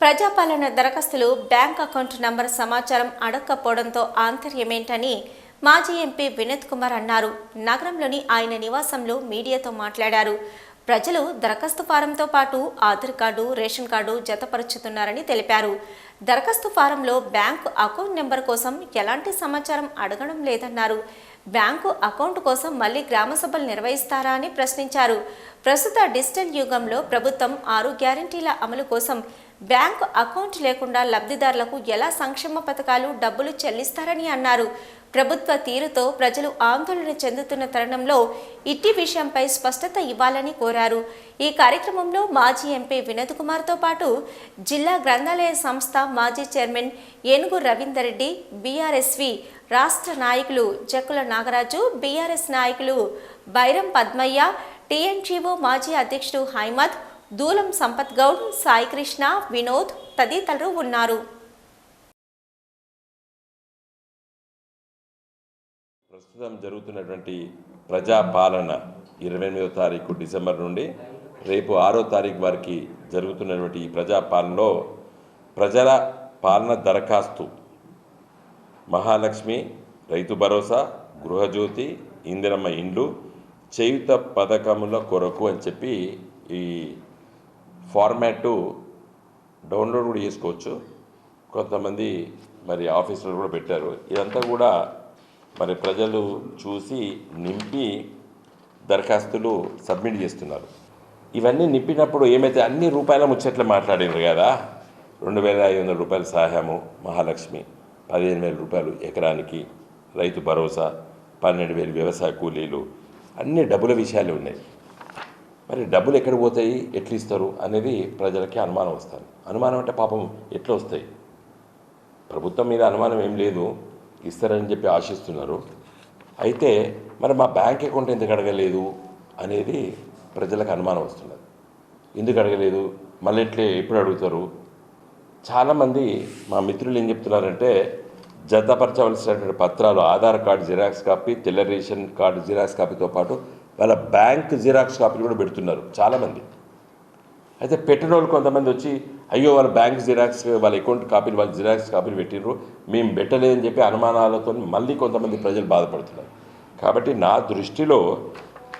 ప్రజాపాలన దరఖాస్తులు bank account number సమాచారం అడగకపోవడంతో ఆంతర్యమేంటని మాజీ ఎంపీ వినోద్ కుమార్ అన్నారు. నగరంలోని ఆయన నివాసంలో మీడియాతో మాట్లాడారు. ప్రజలు దరఖాస్తు ఫారంతో పాటు ఆధార్ కార్డు రేషన్ కార్డు జతపరుచుతున్నారని తెలిపారు. దరఖాస్తు ఫారంలో బ్యాంకు అకౌంట్ నెంబర్ కోసం ఎలాంటి సమాచారం అడగడం లేదన్నారు. బ్యాంకు అకౌంట్ కోసం మళ్ళీ గ్రామ సభలు నిర్వహిస్తారా అని ప్రశ్నించారు. ప్రస్తుత డిజిటల్ యుగంలో ప్రభుత్వం ఆరు గ్యారంటీల అమలు కోసం బ్యాంకు అకౌంట్ లేకుండా లబ్ధిదారులకు ఎలా సంక్షేమ పథకాలు డబ్బులు చెల్లిస్తారని అన్నారు. ప్రభుత్వ తీరుతో ప్రజలు ఆందోళన చెందుతున్న తరుణంలో ఇట్టి విషయంపై స్పష్టత ఇవ్వాలని కోరారు. ఈ కార్యక్రమంలో మాజీ ఎంపీ వినోద్ కుమార్తో పాటు జిల్లా గ్రంథాలయ సంస్థ మాజీ చైర్మన్ ఏనుగు రవీందర్ రెడ్డి బీఆర్ఎస్వి రాష్ట్ర నాయకులు జక్కుల నాగరాజు బీఆర్ఎస్ నాయకులు బైరం పద్మయ్య టీఎన్జీఓ మాజీ అధ్యక్షుడు హైమద్ దూలం సంపత్ గౌడ్ సాయికృష్ణ వినోద్ తదితరులు ఉన్నారు. ప్రస్తుతం జరుగుతున్నటువంటి ప్రజాపాలన ఇరవై ఎనిమిదో తారీఖు డిసెంబర్ నుండి రేపు ఆరో తారీఖు వరకు జరుగుతున్నటువంటి ఈ ప్రజాపాలనలో ప్రజల పాలన దరఖాస్తు. మహాలక్ష్మి రైతు భరోసా గృహజ్యోతి ఇందిరమ్మ ఇండ్లు చేయుత పథకముల కొరకు అని చెప్పి ఈ ఫార్మాటు డౌన్లోడ్ కూడా చేసుకోవచ్చు. కొంతమంది మరి ఆఫీసులో కూడా పెట్టారు. ఇదంతా కూడా మరి ప్రజలు చూసి నింపి దరఖాస్తులు సబ్మిట్ చేస్తున్నారు. ఇవన్నీ నింపినప్పుడు ఏమైతే అన్ని రూపాయల ముచ్చట్లు మాట్లాడినారు కదా రెండు వేల ఐదు వందల రూపాయల సహాయము మహాలక్ష్మి పదిహేను వేల రూపాయలు ఎకరానికి రైతు భరోసా పన్నెండు వేలు వ్యవసాయ కూలీలు అన్ని డబ్బుల విషయాలు ఉన్నాయి. మరి డబ్బులు ఎక్కడ పోతాయి? ఎట్లిస్తారు? అనేది ప్రజలకి అనుమానం వస్తుంది. అనుమానం అంటే పాపం ఎట్లా వస్తాయి? ప్రభుత్వం మీద అనుమానం ఏం లేదు. ఇస్తారని చెప్పి ఆశిస్తున్నారు. అయితే మరి మా బ్యాంక్ అకౌంట్ ఎందుకు అడగలేదు? అనేది ప్రజలకు అనుమానం వస్తున్నది. ఎందుకు అడగలేదు? మళ్ళీ ఎట్లే ఎప్పుడు అడుగుతారు? చాలామంది మా మిత్రులు ఏం చెప్తున్నారంటే జతపరచవలసినటువంటి పత్రాలు ఆధార్ కార్డు జిరాక్స్ కాపీ తెల్ల రేషన్ కార్డు జిరాక్స్ కాపీతో పాటు వాళ్ళ బ్యాంక్ జిరాక్స్ కాపీలు కూడా పెడుతున్నారు చాలామంది. అయితే పెట్టిన వాళ్ళు కొంతమంది వచ్చి అయ్యో వాళ్ళ బ్యాంక్ జిరాక్స్ వాళ్ళ అకౌంట్ కాపీలు వాళ్ళ జిరాక్స్ కాపీలు పెట్టినరు మేము పెట్టలేదని చెప్పి అనుమానాలతో మళ్ళీ కొంతమంది ప్రజలు బాధపడుతున్నారు. కాబట్టి నా దృష్టిలో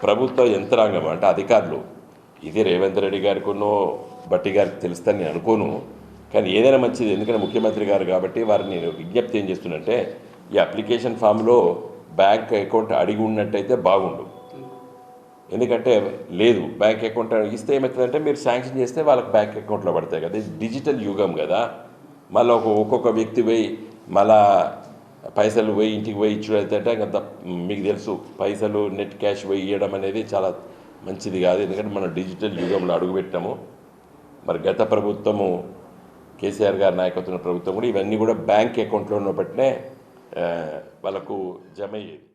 ప్రభుత్వ యంత్రాంగం అంటే అధికారులు ఇది రేవంత్ రెడ్డి గారికినో బట్టి గారికి తెలుస్తని నేను అనుకోను. కానీ ఏదైనా మంచిది ఎందుకంటే ముఖ్యమంత్రి గారు కాబట్టి వారిని నేను విజ్ఞప్తి ఏం చేస్తున్నంటే ఈ అప్లికేషన్ ఫామ్లో బ్యాంక్ అకౌంట్ అడిగి ఉన్నట్టయితే బాగుండు. ఎందుకంటే లేదు బ్యాంక్ అకౌంట్ ఇస్తే ఏమవుతుందంటే మీరు శాంక్షన్ చేస్తే వాళ్ళకి బ్యాంక్ అకౌంట్లో పడతాయి కదా. ఇది డిజిటల్ యుగం కదా. మళ్ళీ ఒక ఒక్కొక్క వ్యక్తి పోయి మళ్ళా పైసలు పోయి ఇంటికి పోయి ఇచ్చుడైతే అంత మీకు తెలుసు పైసలు నెట్ క్యాష్ పోయి ఇవ్వడం అనేది చాలా మంచిది కాదు. ఎందుకంటే మనం డిజిటల్ యుగంలో అడుగుపెట్టాము మరి గత ప్రభుత్వము కేసీఆర్ గారి నాయకత్వం ప్రభుత్వం కూడా ఇవన్నీ కూడా బ్యాంక్ అకౌంట్లో ఉన్న బట్టినే వాళ్ళకు జమ అయ్యేది.